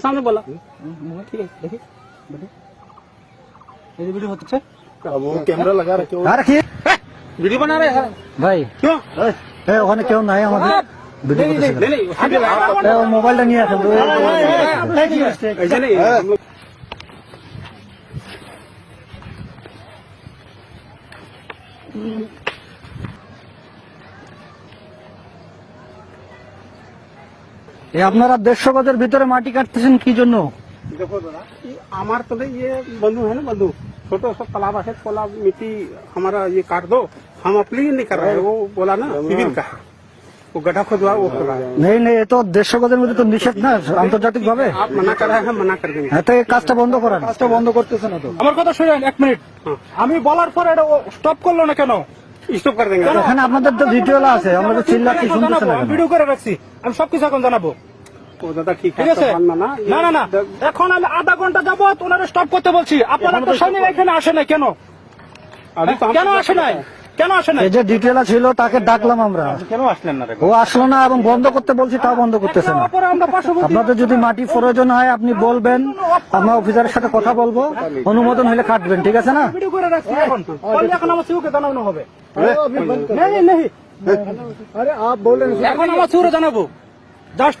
सामने बोला ठीक है देखिए बैठिए ये वीडियो होता है अब वो कैमरा लगा रखे আর কি वीडियो बना रहे हैं ভাই क्यों এ, ওখানে কেউ নাই আমাদের ভিডিও नहीं नहीं नहीं नहीं वीडियो लगा- এ, ও মোবাইলটা নিয়ে আসেন ऐसे नहीं हम এ, আপনারা দেড়শো গজের ভিতরে মাটি কাটতেছেন কি জন্য देखो दादा ये हमारे तो नहीं, ये बंधु है ना बंधु छोटे सा तालाब है तालाब मिट्टी हमारा ये काट दो हम अपने लिए नहीं कर रहे हैं वो बोला ना सिविल का है वो गड्ढा खुदवा वो कर रहा है নেই নেই এ তো দেড়শো গজের মধ্যে তো নিষেধ না আন্তর্জাতিক ভাবে आप मना कर रहे हैं मना कर देंगे হ্যাঁ তো এই কাজটা বন্ধ করেন কাজটা বন্ধ করতেছে না তো আমার কথা শুনেন এক মিনিট হ্যাঁ। আমি বলার পরে এটা স্টপ করলো না কেন স্টপ করে দেন। আপনাদের তো আছে আমরা তো শুনতেছেন ভিডিও করে রাখছি। আমি সবকিছু এখন জানাব। এবং বন্ধ করতে বলছি তাও বন্ধ করতেছে আপনাদের যদি মাটি প্রয়োজন হয় আপনি বলবেন। আমরা অফিসারের সাথে কথা বলব। অনুমোদন হলে কাটবেন ঠিক আছে না? এখন। আমার হবে। নেই নেই আরে আপ বলেন এখন আমার সুরে জানাব। জাস্ট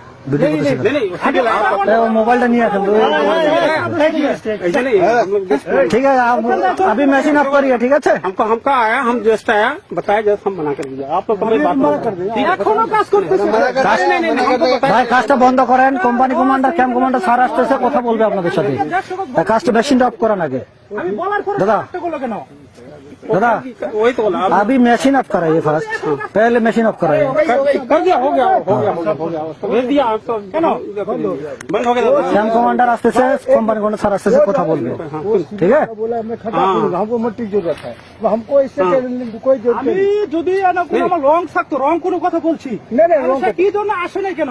ভিডিও করতেছে না। नहीं नहीं वीडियो लगा- এ, ও মোবাইলটা নিয়ে আসেন ऐसे नहीं हम लोग just- ঠিক আছে আপ- अभी मशीन ऑफ करिए ठीक है हमको हमका आया हम जस्ट आया बताया जस्ट हम मना कर दिया आप लोग तो मेरी बात मान कर এখনো কাজ করতেছে কাজ- ভাই কাজটা বন্ধ করেন company commander camp commander sir আসতেছে কথা বলবে আপনাদের সাথে তা কাজটা মেশিনটা অফ করান আগে আমি বলার পরে দাদা। একটা করলো কেন दादा वही तो बोला अब अभी मशीन ऑफ कराइए फर्स्ट पहले मशीन ऑफ कराइए कर कर दिया हो गया हो गया हो गया हो गया उसको भेज दिया आप तो बंद हो गया दादा। ক্যাম্প কমান্ডার আসতেছে কোম্পানি কমান্ডার স্যার আসতেছে কথা বলবে ঠিক আছে हमको मट्टी की जरूरत है तो हमको इससे कोई जरूरत আমি যদি না কোনো আমার রং থাকতো রং কোনো কথা বলছি नहीं नहीं তাহলে সে কি জন্য আসে নাই কেন